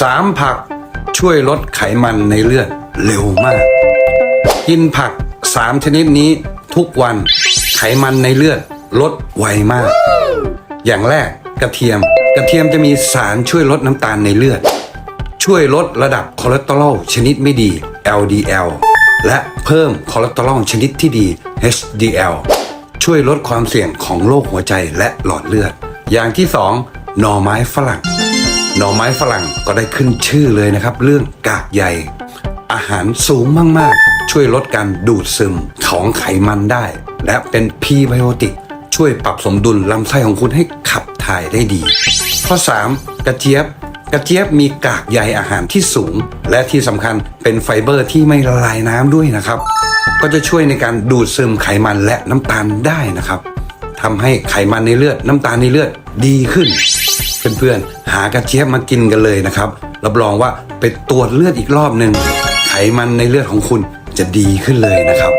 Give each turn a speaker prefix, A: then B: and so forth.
A: 3 ผักช่วยลดไขมันในเลือดเร็วมาก กินผัก 3 ชนิดนี้ทุกวันไขมันในเลือดลดไวมาก อย่างแรกกระเทียม กระเทียมจะมีสารช่วยลดน้ำตาลในเลือด ช่วยลดระดับคอเลสเตอรอลชนิดไม่ดี LDL และเพิ่มคอเลสเตอรอลชนิดที่ดี HDL ช่วยลดความเสี่ยงของโรคหัวใจและหลอดเลือด อย่างที่สองหน่อไม้ฝรั่ง หน่อไม้ฝรั่งก็ได้ขึ้นชื่อเลยนะครับ เรื่องกากใยอาหารสูงมากๆ ช่วยลดการดูดซึมของไขมันได้ และเป็นพีไบโอติก ช่วยปรับสมดุลลำไส้ของคุณให้ขับถ่ายได้ดี ข้อ 3 กระเจี๊ยบกระเจี๊ยบมีกากใยอาหารที่สูง และที่สำคัญเป็นไฟเบอร์ที่ไม่ละลายน้ำด้วยนะครับ ก็จะช่วยในการดูดซึมไขมันและน้ำตาลได้นะครับทำให้ไขมันในเลือดน้ำตาลในเลือดดีขึ้น เพื่อนๆ หากระเจี๊ยบมากินกันเลยนะครับ รับรองว่าไปตรวจเลือดอีกรอบหนึ่งไขมันในเลือดของคุณจะดีขึ้นเลยนะครับ